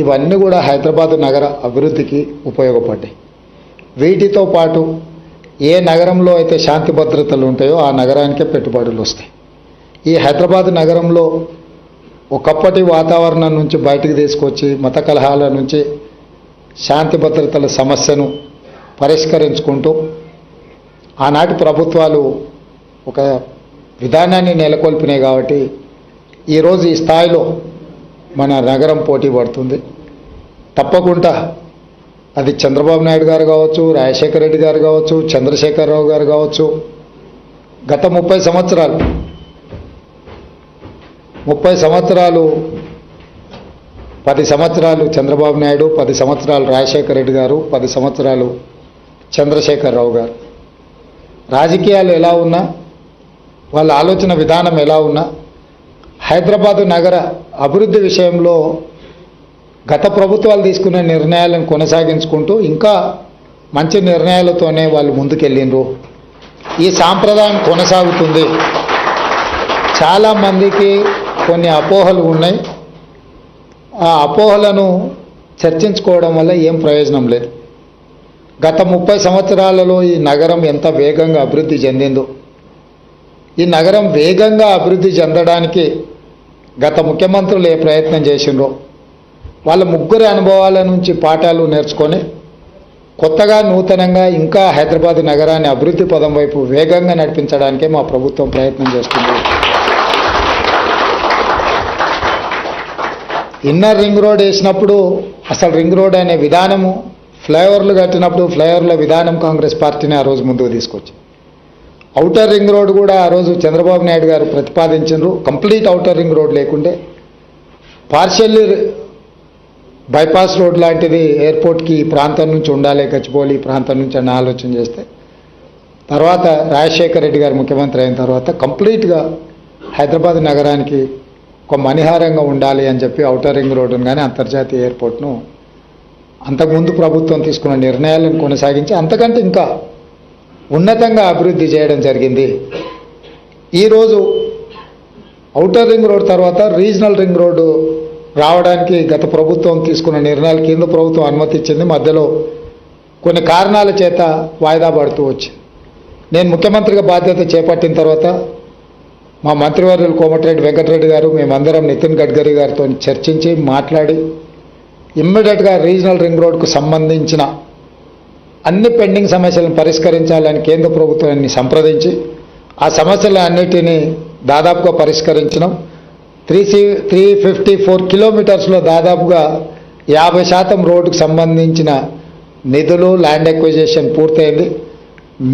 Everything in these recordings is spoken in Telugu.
ఇవన్నీ కూడా హైదరాబాద్ నగర అభివృద్ధికి ఉపయోగపడ్డాయి. వీటితో పాటు ఏ నగరంలో అయితే శాంతి భద్రతలు ఉంటాయో ఆ నగరానికే పెట్టుబడులు వస్తాయి. ఈ హైదరాబాద్ నగరంలో ఒకప్పటి వాతావరణం నుంచి బయటకు తీసుకొచ్చి మత కలహాల నుంచి శాంతి భద్రతల సమస్యను పరిష్కరించుకుంటూ ఆనాటి ప్రభుత్వాలు ఒక విధానాన్ని నెలకొల్పినాయి కాబట్టి ఈరోజు ఈ స్థాయిలో మన నగరం పోటీ పడుతుంది. తప్పకుండా అది చంద్రబాబు నాయుడు గారు కావచ్చు రాజశేఖర రెడ్డి గారు కావచ్చు చంద్రశేఖరరావు గారు కావచ్చు గత ముప్పై సంవత్సరాలు ముప్పై సంవత్సరాలు పది సంవత్సరాలు చంద్రబాబు నాయుడు పది సంవత్సరాలు రాజశేఖర రెడ్డి గారు పది సంవత్సరాలు చంద్రశేఖరరావు గారు. రాజకీయాలు ఎలా ఉన్నా వాళ్ళ ఆలోచన విధానం ఎలా ఉన్నా హైదరాబాదు నగర అభివృద్ధి విషయంలో గత ప్రభుత్వాలు తీసుకునే నిర్ణయాలను కొనసాగించుకుంటూ ఇంకా మంచి నిర్ణయాలతోనే వాళ్ళు ముందుకెళ్ళిండ్రు. ఈ సాంప్రదాయం కొనసాగుతుంది. చాలామందికి కొన్ని అపోహలు ఉన్నాయి. ఆ అపోహలను చర్చించుకోవడం వల్ల ఏం ప్రయోజనం లేదు. గత ముప్పై సంవత్సరాలలో ఈ నగరం ఎంత వేగంగా అభివృద్ధి చెందిందో. ఈ నగరం వేగంగా అభివృద్ధి చెందడానికి గత ముఖ్యమంత్రులు ఏ ప్రయత్నం చేసిండ్రో వాళ్ళ ముగ్గురి అనుభవాల నుంచి పాఠాలు నేర్చుకొని కొత్తగా నూతనంగా ఇంకా హైదరాబాద్ నగరాన్ని అభివృద్ధి పదం వైపు వేగంగా నడిపించడానికే మా ప్రభుత్వం ప్రయత్నం చేస్తుంది. ఇన్నర్ రింగ్ రోడ్ వేసినప్పుడు అసలు రింగ్ రోడ్ అనే విధానము ఫ్లైఓవర్లు కట్టినప్పుడు ఫ్లైఓవర్ల విధానం కాంగ్రెస్ పార్టీని ఆ రోజు ముందుకు తీసుకొచ్చి అవుటర్ రింగ్ రోడ్ కూడా ఆ రోజు చంద్రబాబు నాయుడు గారు ప్రతిపాదించారు కంప్లీట్ అవుటర్ రింగ్ రోడ్ లేకుంటే పార్షియల్లీ బైపాస్ రోడ్ లాంటిది ఎయిర్పోర్ట్కి ఈ ప్రాంతం నుంచి ఉండాలి గచ్చిబౌలి ఈ ప్రాంతం నుంచి అని ఆలోచన చేస్తే. తర్వాత రాజశేఖర రెడ్డి గారు ముఖ్యమంత్రి అయిన తర్వాత కంప్లీట్గా హైదరాబాద్ నగరానికి ఒక మణిహారంగా ఉండాలి అని చెప్పి అవుటర్ రింగ్ రోడ్డును కానీ అంతర్జాతీయ ఎయిర్పోర్ట్ను అంతకుముందు ప్రభుత్వం తీసుకున్న నిర్ణయాలను కొనసాగించి అంతకంటే ఇంకా ఉన్నతంగా అభివృద్ధి చేయడం జరిగింది. ఈరోజు ఔటర్ రింగ్ రోడ్ తర్వాత రీజనల్ రింగ్ రోడ్డు రావడానికి గత ప్రభుత్వం తీసుకున్న నిర్ణయాలు కేంద్ర ప్రభుత్వం అనుమతి ఇచ్చింది మధ్యలో కొన్ని కారణాల చేత వాయిదా పడుతూ వచ్చింది. నేను ముఖ్యమంత్రిగా బాధ్యత చేపట్టిన తర్వాత మా మంత్రివర్యులు కోమటిరెడ్డి వెంకటరెడ్డి గారు మేమందరం నితిన్ గడ్కరీ గారితో చర్చించి మాట్లాడి ఇమ్మీడియట్గా రీజనల్ రింగ్ రోడ్కు సంబంధించిన అన్ని పెండింగ్ సమస్యలను పరిష్కరించాలని కేంద్ర ప్రభుత్వాన్ని సంప్రదించి ఆ సమస్యల అన్నిటినీ దాదాపుగా పరిష్కరించడం three C three fifty four కిలోమీటర్స్లో దాదాపుగా యాభై శాతం రోడ్డుకు సంబంధించిన నిధులు ల్యాండ్ ఎక్విజేషన్ పూర్తయింది.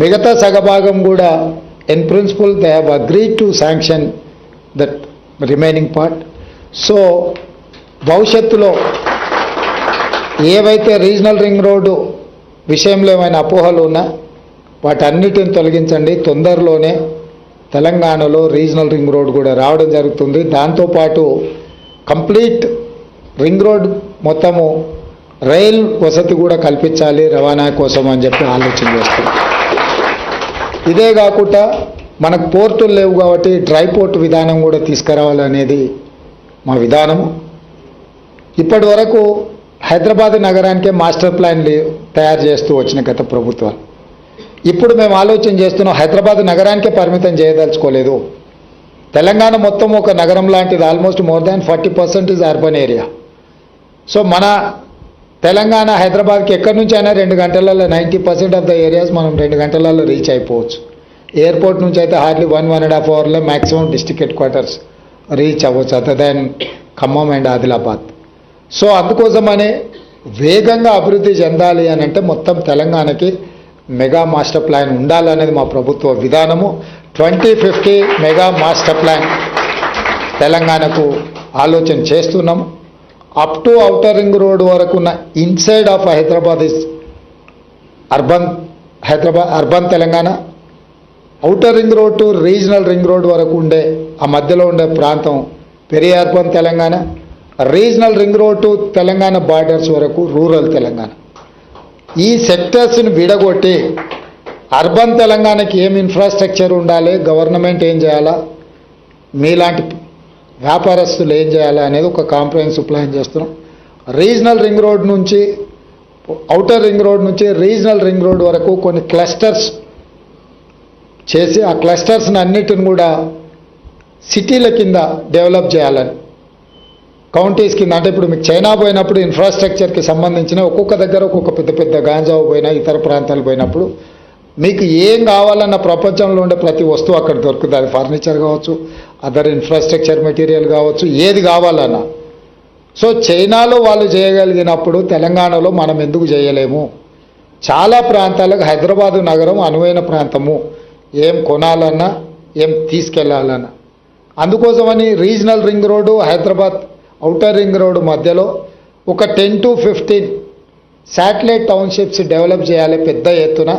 మిగతా సగభాగం కూడా in principle they have agree to sanction that remaining part. So భవిష్యత్తులో ఏవైతే రీజనల్ రింగ్ రోడ్డు విషయంలో ఏమైనా అపోహలు ఉన్నా వాటన్నిటిని తొలగించండి. తొందరలోనే తెలంగాణలో రీజనల్ రింగ్ రోడ్ కూడా రావడం జరుగుతుంది. దాంతోపాటు కంప్లీట్ రింగ్ రోడ్ మొత్తము రైల్ వసతి కూడా కల్పించాలి రవాణా కోసం అని చెప్పి ఆలోచన చేస్తుంది ఇదే కాకుండా మనకు పోర్టులు లేవు కాబట్టి డ్రై పోర్ట్ విధానం కూడా తీసుకురావాలనేది మా విధానము ఇప్పటి వరకు హైదరాబాద్ నగరానికే మాస్టర్ ప్లాన్లు తయారు చేస్తూ వచ్చిన గత ప్రభుత్వాలు. ఇప్పుడు మేము ఆలోచన చేస్తున్నాం హైదరాబాద్ నగరానికే పరిమితం చేయదలుచుకోలేదు. తెలంగాణ మొత్తం ఒక నగరం లాంటిది almost more than forty percent is urban area so మన తెలంగాణ హైదరాబాద్కి ఎక్కడి నుంచి అయినా రెండు గంటలలో ninety percent of the areas మనం రెండు గంటలలో రీచ్ అయిపోవచ్చు. ఎయిర్పోర్ట్ నుంచి అయితే hardly one one and half అవర్లో maximum district headquarters reach అవ్వచ్చు other than Khammam and Adilabad. So అందుకోసమనే వేగంగా అభివృద్ధి చెందాలి అని అంటే మొత్తం తెలంగాణకి మెగా మాస్టర్ ప్లాన్ ఉండాలనేది మా ప్రభుత్వ విధానము. Twenty fifty mega master plan తెలంగాణకు ఆలోచన చేస్తున్నాము up to outer ring road వరకు ఉన్న inside of Hyderabad is urban Hyderabad urban Telangana. Outer ring road to regional ring road వరకు ఉండే ఆ మధ్యలో ఉండే ప్రాంతం peri urban Telangana. Regional ring road to Telangana borders వరకు రూరల్ తెలంగాణ. ఈ సెక్టర్స్ని విడగొట్టి అర్బన్ తెలంగాణకి ఏం ఇన్ఫ్రాస్ట్రక్చర్ ఉండాలి గవర్నమెంట్ ఏం చేయాలా మీలాంటి వ్యాపారస్తులు ఏం చేయాలా అనేది ఒక కాంప్రహెన్సివ్ ప్లాన్ చేస్తున్నాం. రీజనల్ రింగ్ రోడ్ నుంచి అవుటర్ రింగ్ రోడ్ నుంచి రీజనల్ రింగ్ రోడ్ వరకు కొన్ని క్లస్టర్స్ చేసి ఆ క్లస్టర్స్ని అన్నిటిని కూడా సిటీల కింద డెవలప్ చేయాలని కౌంటీస్ కింద అంటే ఇప్పుడు మీకు చైనా పోయినప్పుడు ఇన్ఫ్రాస్ట్రక్చర్కి సంబంధించిన ఒక్కొక్క దగ్గర ఒక్కొక్క పెద్ద పెద్ద గాంజా పోయినా ఇతర ప్రాంతాలు పోయినప్పుడు మీకు ఏం కావాలన్న ప్రపంచంలో ఉండే ప్రతి వస్తువు అక్కడ దొరుకుతుంది. అది ఫర్నిచర్ కావచ్చు అదర్ ఇన్ఫ్రాస్ట్రక్చర్ మెటీరియల్ కావచ్చు ఏది కావాలన్నా. సో చైనాలో వాళ్ళు చేయగలిగినప్పుడు తెలంగాణలో మనం ఎందుకు చేయలేము? చాలా ప్రాంతాలకు హైదరాబాదు నగరం అనువైన ప్రాంతము. ఏం కొనాలన్నా ఏం తీసుకెళ్ళాలన్నా. అందుకోసమని regional ring road Hyderabad outer ring road మధ్యలో ఒక ten to fifteen satellite townships develop చేయాలి పెద్ద ఎత్తున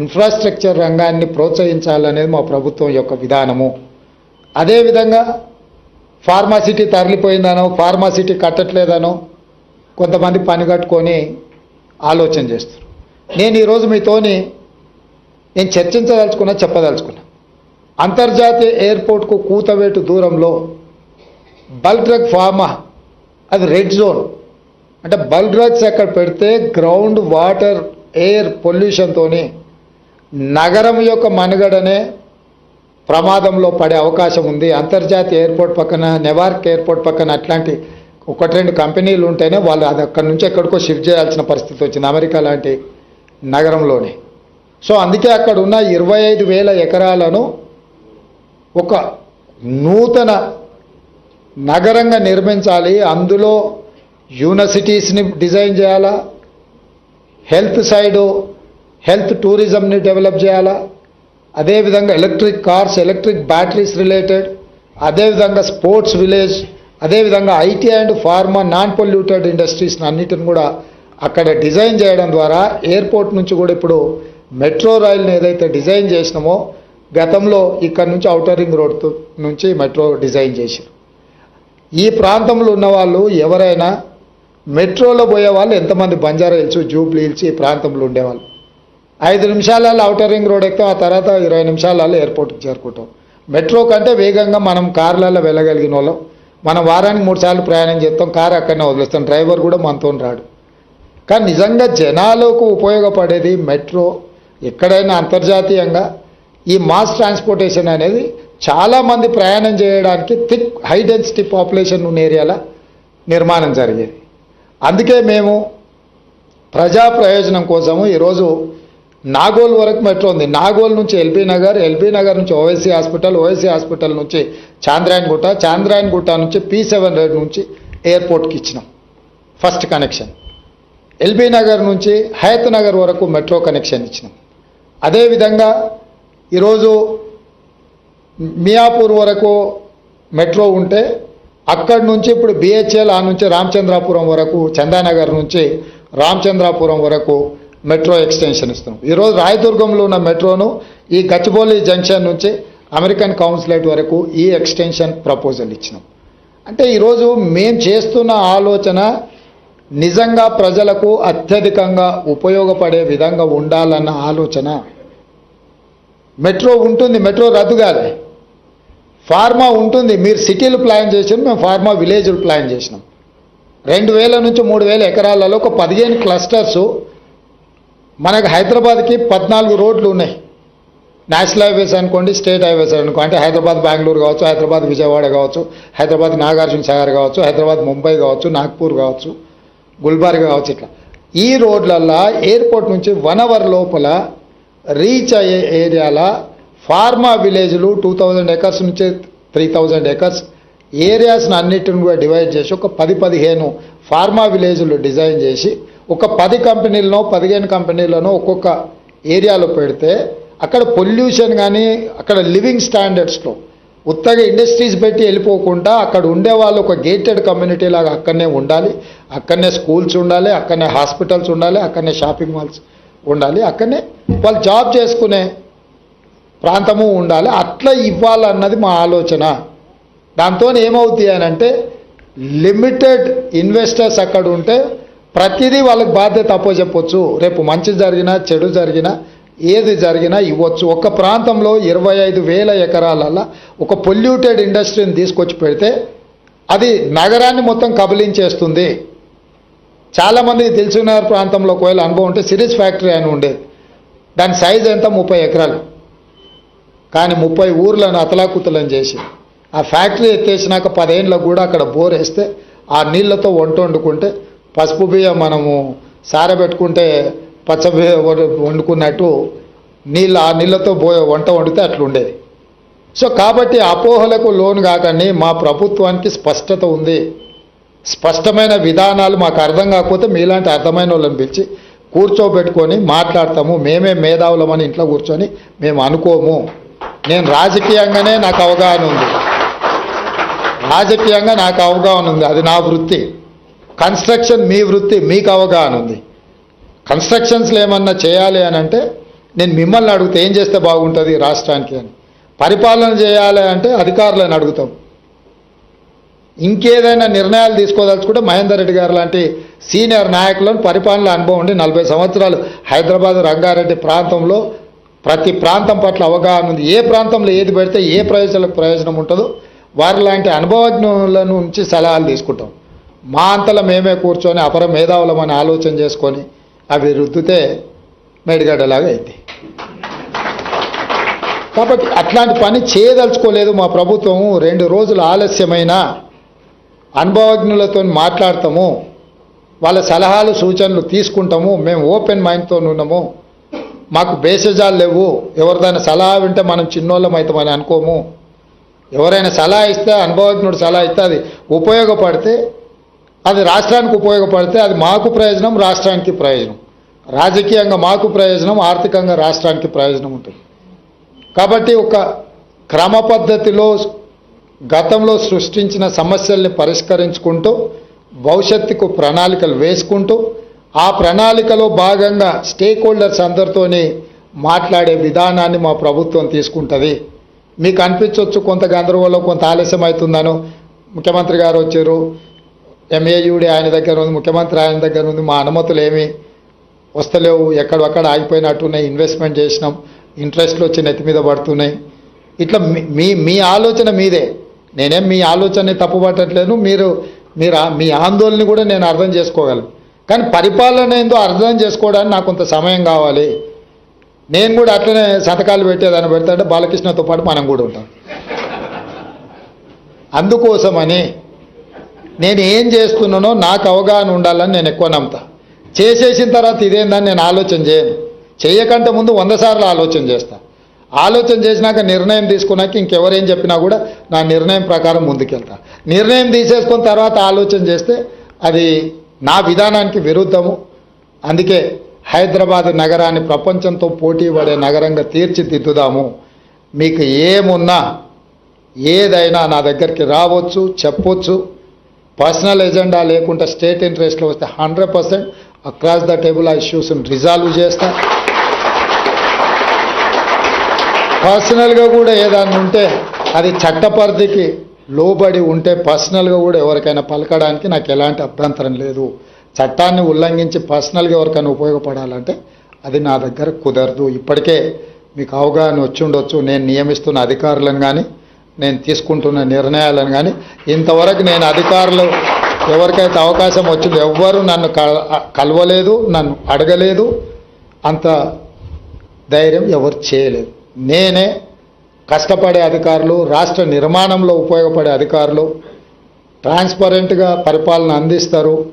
ఇన్ఫ్రాస్ట్రక్చర్ రంగాన్ని ప్రోత్సహించాలనేది మా ప్రభుత్వం యొక్క విధానము. అదేవిధంగా ఫార్మాసిటీ తరలిపోయిందనో ఫార్మాసిటీ కట్టట్లేదనో కొంతమంది పని కట్టుకొని ఆలోచన చేస్తారు నేను ఈరోజు మీతోని నేను చర్చించదలుచుకున్నా చెప్పదలుచుకున్నా. అంతర్జాతీయ ఎయిర్పోర్ట్కు కూతవేటు దూరంలో బల్డ్రగ్ ఫార్మా. అది రెడ్ జోన్. అంటే బల్డ్రగ్స్ ఎక్కడ అక్కడ పెడితే గ్రౌండ్ వాటర్ ఎయిర్ పొల్యూషన్తోని నగరం యొక్క మనుగడనే ప్రమాదంలో పడే అవకాశం ఉంది. అంతర్జాతీయ ఎయిర్పోర్ట్ పక్కన నెవార్క్ ఎయిర్పోర్ట్ పక్కన అట్లాంటి ఒకటి రెండు కంపెనీలు ఉంటేనే వాళ్ళు అది అక్కడి నుంచి ఎక్కడికో షిఫ్ట్ చేయాల్సిన పరిస్థితి వచ్చింది అమెరికా లాంటి నగరంలోనే. సో అందుకే అక్కడ ఉన్న ఇరవై ఐదు వేల ఎకరాలను ఒక నూతన నగరంగా నిర్మించాలి. అందులో యూనివర్సిటీస్ని డిజైన్ చేయాలా? హెల్త్ సైడు హెల్త్ టూరిజంని డెవలప్ చేయాలా? అదేవిధంగా electric cars electric batteries related అదేవిధంగా స్పోర్ట్స్ విలేజ్ అదేవిధంగా IT and pharma non polluted ఇండస్ట్రీస్ని అన్నిటిని కూడా అక్కడ డిజైన్ చేయడం ద్వారా ఎయిర్పోర్ట్ నుంచి కూడా ఇప్పుడు మెట్రో రైల్ని ఏదైతే డిజైన్ చేసినామో గతంలో ఇక్కడ నుంచి ఔటర్ రింగ్ రోడ్ నుంచి మెట్రో డిజైన్ చేశారు ఈ ప్రాంతంలో ఉన్న వాళ్ళు ఎవరైనా మెట్రోలో పోయే వాళ్ళు ఎంతమంది బంజారా హిల్స్ జూబ్లీ హిల్స్ ఈ ప్రాంతంలో ఉండేవాళ్ళు. ఐదు నిమిషాలలో అవుటర్ రింగ్ రోడ్ ఎక్కుతాం ఆ తర్వాత ఇరవై నిమిషాలలో ఎయిర్పోర్ట్కి చేరుకుంటాం. మెట్రో కంటే వేగంగా మనం కార్లలో వెళ్ళగలిగిన వాళ్ళం. మనం వారానికి మూడు సార్లు ప్రయాణం చేస్తాం కారు అక్కడనే వదిలేస్తాం డ్రైవర్ కూడా మనతో రాడు. కానీ నిజంగా జనాలకు ఉపయోగపడేది మెట్రో. ఎక్కడైనా అంతర్జాతీయంగా ఈ మాస్ ట్రాన్స్పోర్టేషన్ అనేది చాలామంది ప్రయాణం చేయడానికి థిక్ హై డెన్సిటీ పాపులేషన్ ఉన్న ఏరియాల నిర్మాణం జరిగేది. అందుకే మేము ప్రజా ప్రయోజనం కోసము ఈరోజు నాగోల్ వరకు మెట్రో ఉంది. నాగోల్ నుంచి ఎల్బీ నగర్ ఎల్బీ నగర్ నుంచి ఓవైసీ హాస్పిటల్ ఓవైసీ హాస్పిటల్ నుంచి చాంద్రాయన్ గుట్ట చాంద్రాయన్ గుట్ట నుంచి పీ సెవెన్ రెడ్ నుంచి ఎయిర్పోర్ట్కి ఇచ్చినాం. First connection. ఎల్బీ నగర్ నుంచి హయత్ నగర్ వరకు మెట్రో కనెక్షన్ ఇచ్చినాం. అదేవిధంగా ఈరోజు మియాపూర్ వరకు మెట్రో ఉంటే అక్కడి నుంచి ఇప్పుడు బిహెచ్ఎల్ ఆ నుంచి రామచంద్రాపురం వరకు చందానగర్ నుంచి రామచంద్రాపురం వరకు మెట్రో ఎక్స్టెన్షన్ ఇస్తున్నాం. ఈరోజు రాయదుర్గంలో ఉన్న మెట్రోను ఈ గచ్చిబౌలి జంక్షన్ నుంచి అమెరికన్ కౌన్సిలేట్ వరకు ఈ ఎక్స్టెన్షన్ ప్రపోజల్ ఇచ్చినాం. అంటే ఈరోజు మేము చేస్తున్న ఆలోచన నిజంగా ప్రజలకు అత్యధికంగా ఉపయోగపడే విధంగా ఉండాలన్న ఆలోచన. మెట్రో ఉంటుంది మెట్రో రద్దు కాదు. ఫార్మా ఉంటుంది. మీరు సిటీలు ప్లాన్ చేసారు మేము ఫార్మా విలేజ్లు ప్లాన్ చేసినాం. రెండు వేల నుంచి మూడు వేల ఎకరాలలో ఒక పదిహేను క్లస్టర్స్ మనకు హైదరాబాద్కి పద్నాలుగు రోడ్లు ఉన్నాయి. నేషనల్ హైవేస్ అనుకోండి స్టేట్ హైవేస్ అనుకో అంటే హైదరాబాద్ బెంగళూరు కావచ్చు హైదరాబాద్ విజయవాడ కావచ్చు హైదరాబాద్ నాగార్జున సాగర్ కావచ్చు హైదరాబాద్ ముంబై కావచ్చు నాగ్పూర్ కావచ్చు గుల్బర్గా కావచ్చు ఇట్లా. ఈ రోడ్లల్లో ఎయిర్పోర్ట్ నుంచి వన్ అవర్ లోపల రీచ్ అయ్యే ఏరియాల ఫార్మా విలేజ్లు టూ థౌజండ్ ఎకర్స్ నుంచి త్రీ థౌజండ్ ఎకర్స్. ఏరియాస్ని అన్నిటిని కూడా డివైడ్ చేసి ఒక పది పదిహేను ఫార్మా విలేజ్లు డిజైన్ చేసి ఒక పది కంపెనీలనో పదిహేను కంపెనీలనో ఒక్కొక్క ఏరియాలో పెడితే అక్కడ పొల్యూషన్ కానీ అక్కడ లివింగ్ స్టాండర్డ్స్లో ఉత్తగా ఇండస్ట్రీస్ పెట్టి వెళ్ళిపోకుండా అక్కడ ఉండే వాళ్ళు ఒక గేటెడ్ కమ్యూనిటీ లాగా అక్కడనే ఉండాలి. అక్కడనే స్కూల్స్ ఉండాలి అక్కడనే హాస్పిటల్స్ ఉండాలి అక్కడనే షాపింగ్ మాల్స్ ఉండాలి అక్కడనే వాళ్ళు జాబ్ చేసుకునే ప్రాంతము ఉండాలి. అట్లా ఇవ్వాలన్నది మా ఆలోచన. దాంతో ఏమవుతాయి అని అంటే లిమిటెడ్ ఇన్వెస్టర్స్ అక్కడ ఉంటే ప్రతిదీ వాళ్ళకి బాధ్యత అప్పచెప్పొచ్చు రేపు మంచి జరిగినా చెడు జరిగినా ఏది జరిగినా ఇవ్వచ్చు. ఒక ప్రాంతంలో ఇరవై ఐదు వేల ఎకరాలలో ఒక పొల్యూటెడ్ ఇండస్ట్రీని తీసుకొచ్చి పెడితే అది నగరాన్ని మొత్తం కబలించేస్తుంది. చాలామంది తెలిసిన ప్రాంతంలో ఒకవేళ అనుభవం ఉంటే సిరీస్ ఫ్యాక్టరీ అని ఉండేది. దాని సైజ్ ఎంత? ముప్పై ఎకరాలు. కానీ ముప్పై ఊర్లను అతలాకుతలం చేసి ఆ ఫ్యాక్టరీ ఎత్తేసినాక పదేళ్ళకు కూడా అక్కడ బోర్ వేస్తే ఆ నీళ్ళతో వంట వండుకుంటే పసుపు బియ్యం మనము సారబెట్టుకుంటే పచ్చ వండుకున్నట్టు నీళ్ళు ఆ నీళ్ళతో బో వంట వండితే అట్లుండేది. సో కాబట్టి అపోహలకు లోను కాకండి మా ప్రభుత్వానికి స్పష్టత ఉంది. స్పష్టమైన విధానాలు మాకు అర్థం కాకపోతే మీలాంటి అర్థమైన వాళ్ళని పిలిచి కూర్చోబెట్టుకొని మాట్లాడతాము. మేమే మేధావులమని ఇంట్లో కూర్చొని మేము అనుకోము. నేను రాజకీయంగానే నాకు అవగాహన ఉంది. రాజకీయంగా నాకు అవగాహన ఉంది. అది నా వృత్తి. కన్స్ట్రక్షన్ మీ వృత్తి మీకు అవగాహన ఉంది. కన్స్ట్రక్షన్స్లో ఏమన్నా చేయాలి అని అంటే నేను మిమ్మల్ని అడిగితే ఏం చేస్తే బాగుంటుంది రాష్ట్రానికి అని. పరిపాలన చేయాలి అంటే అధికారులను అడుగుతాం. ఇంకేదైనా నిర్ణయాలు తీసుకోదలుచుకుంటే మహేందర్ రెడ్డి గారు లాంటి సీనియర్ నాయకులను పరిపాలన అనుభవం ఉండి నలభై సంవత్సరాలు హైదరాబాద్ రంగారెడ్డి ప్రాంతంలో ప్రతి ప్రాంతం పట్ల అవగాహన ఉంది. ఏ ప్రాంతంలో ఏది పెడితే ఏ ప్రయోజనాలకు ప్రయోజనం ఉంటుందో వారి లాంటి అనుభవజ్ఞుల నుంచి సలహాలు తీసుకుంటాం. మా అంతలో మేమే కూర్చొని అపర మేధావులమని ఆలోచన చేసుకొని అవి రుద్దితే మేడిగడ్డలాగా అయింది కాబట్టి అట్లాంటి పని చేయదలుచుకోలేదు మా ప్రభుత్వం. రెండు రోజులు ఆలస్యమైన అనుభవజ్ఞులతో మాట్లాడతాము. వాళ్ళ సలహాలు సూచనలు తీసుకుంటాము. మేము ఓపెన్ మైండ్తో ఉన్నాము. మాకు బేసజాలు లేవు. ఎవరిదైనా సలహా వింటే మనం చిన్నోళ్ళం అవుతామని అనుకోము. ఎవరైనా సలహా ఇస్తే అనుభవజ్ఞుడు సలహా ఇస్తే అది ఉపయోగపడితే అది రాష్ట్రానికి ఉపయోగపడితే అది మాకు ప్రయోజనం రాష్ట్రానికి ప్రయోజనం. రాజకీయంగా మాకు ప్రయోజనం ఆర్థికంగా రాష్ట్రానికి ప్రయోజనం ఉంటుంది. కాబట్టి ఒక క్రమ పద్ధతిలో గతంలో సృష్టించిన సమస్యల్ని పరిష్కరించుకుంటూ భవిష్యత్తుకు ప్రణాళికలు వేసుకుంటూ ఆ ప్రణాళికలో భాగంగా స్టేక్ హోల్డర్స్ అందరితోని మాట్లాడే విధానాన్ని మా ప్రభుత్వం తీసుకుంటుంది. మీకు అనిపించవచ్చు కొంత గందరగోళం కొంత ఆలస్యం అవుతుందనో ముఖ్యమంత్రి గారు వచ్చారు. ఎంఏయుడి ఆయన దగ్గర ఉంది ముఖ్యమంత్రి ఆయన దగ్గర ఉంది. మా అనుమతులు ఏమి వస్తలేవు. ఎక్కడొక్కడ ఆగిపోయినట్టున్నాయి. ఇన్వెస్ట్మెంట్ చేసినాం. ఇంట్రెస్ట్లు వచ్చి నెత్తి మీద పడుతున్నాయి. ఇట్లా మీ- మీ మీ ఆలోచన మీదే. నేనేం మీ ఆలోచనని తప్పుపట్టట్లేను. మీరు మీరు మీ ఆందోళన కూడా నేను అర్థం చేసుకోగలను. కానీ పరిపాలన ఏందో అర్థం చేసుకోవడానికి నాకు కొంత సమయం కావాలి. నేను కూడా అట్లనే సంతకాలు పెట్టేదాన్ని పెడతాంటే బాలకృష్ణతో పాటు మనం కూడా ఉంటాం. అందుకోసమని నేను ఏం చేస్తున్నానో నాకు అవగాహన ఉండాలని నేను ఎక్కువ నమ్ముతా. చేసేసిన తర్వాత ఇదేందని నేను ఆలోచన చేయను. చేయకంటే ముందు వంద సార్లు ఆలోచన చేస్తా. ఆలోచన చేసినాక నిర్ణయం తీసుకున్నాక ఇంకెవరేం చెప్పినా కూడా నా నిర్ణయం ప్రకారం ముందుకెళ్తా. నిర్ణయం తీసేసుకున్న తర్వాత ఆలోచన చేస్తే అది నా విధానానికి విరుద్ధము. అందుకే హైదరాబాద్ నగరాన్ని ప్రపంచంతో పోటీ పడే నగరంగా తీర్చిదిద్దుదాము. మీకు ఏమున్నా ఏదైనా నా దగ్గరికి రావచ్చు చెప్పొచ్చు. పర్సనల్ ఎజెండా లేకుండా స్టేట్ ఇంట్రెస్ట్లో వస్తే hundred percent across the table ఆ ఇష్యూస్ని రిజాల్వ్ చేస్తా. పర్సనల్గా కూడా ఏదైనా ఉంటే అది చట్టపరిధికి లోబడి ఉంటే పర్సనల్గా కూడా ఎవరికైనా పలకడానికి నాకు ఎలాంటి అభ్యంతరం లేదు. చట్టాన్ని ఉల్లంఘించి పర్సనల్గా ఎవరికైనా ఉపయోగపడాలంటే అది నా దగ్గర కుదరదు. ఇప్పటికే మీకు అవగాహన వచ్చి ఉండొచ్చు. నేను నియమిస్తున్న అధికారులను కానీ నేను తీసుకుంటున్న నిర్ణయాలను కానీ ఇంతవరకు నేను అధికారులు ఎవరికైతే అవకాశం వచ్చిందో ఎవ్వరూ నన్ను కల- కలవలేదు నన్ను అడగలేదు. అంత ధైర్యం ఎవరు చేయలేదు. నేనే కష్టపడే అధికారులు రాష్ట్ర నిర్మాణంలో ఉపయోగపడే అధికారులు ట్రాన్స్పరెంట్గా పరిపాలన అందిస్తారు.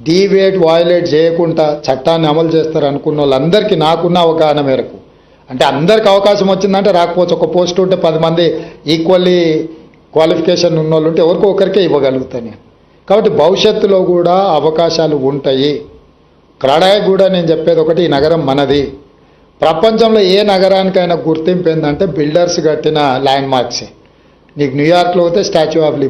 డీవేట్ వాయిలేట్ చేయకుండా చట్టాన్ని అమలు చేస్తారు అనుకున్న వాళ్ళందరికీ నాకున్న అవగాహన మేరకు. అంటే అందరికి అవకాశం వచ్చిందంటే రాకపోవచ్చు. ఒక పోస్ట్ ఉంటే పది మంది ఈక్వల్లీ క్వాలిఫికేషన్ ఉన్న వాళ్ళు ఉంటే ఎవరికో ఒకరికే ఇవ్వగలుగుతాను నేను. కాబట్టి భవిష్యత్తులో కూడా అవకాశాలు ఉంటాయి. క్రడాయి కూడా నేను చెప్పేది ఒకటి ఈ నగరం మనది. ప్రపంచంలో ఏ నగరానికైనా గుర్తింపు ఏంటంటే బిల్డర్స్ కట్టిన ల్యాండ్ మార్క్సే నీకు న్యూయార్క్లో అయితే స్టాచ్యూ ఆఫ్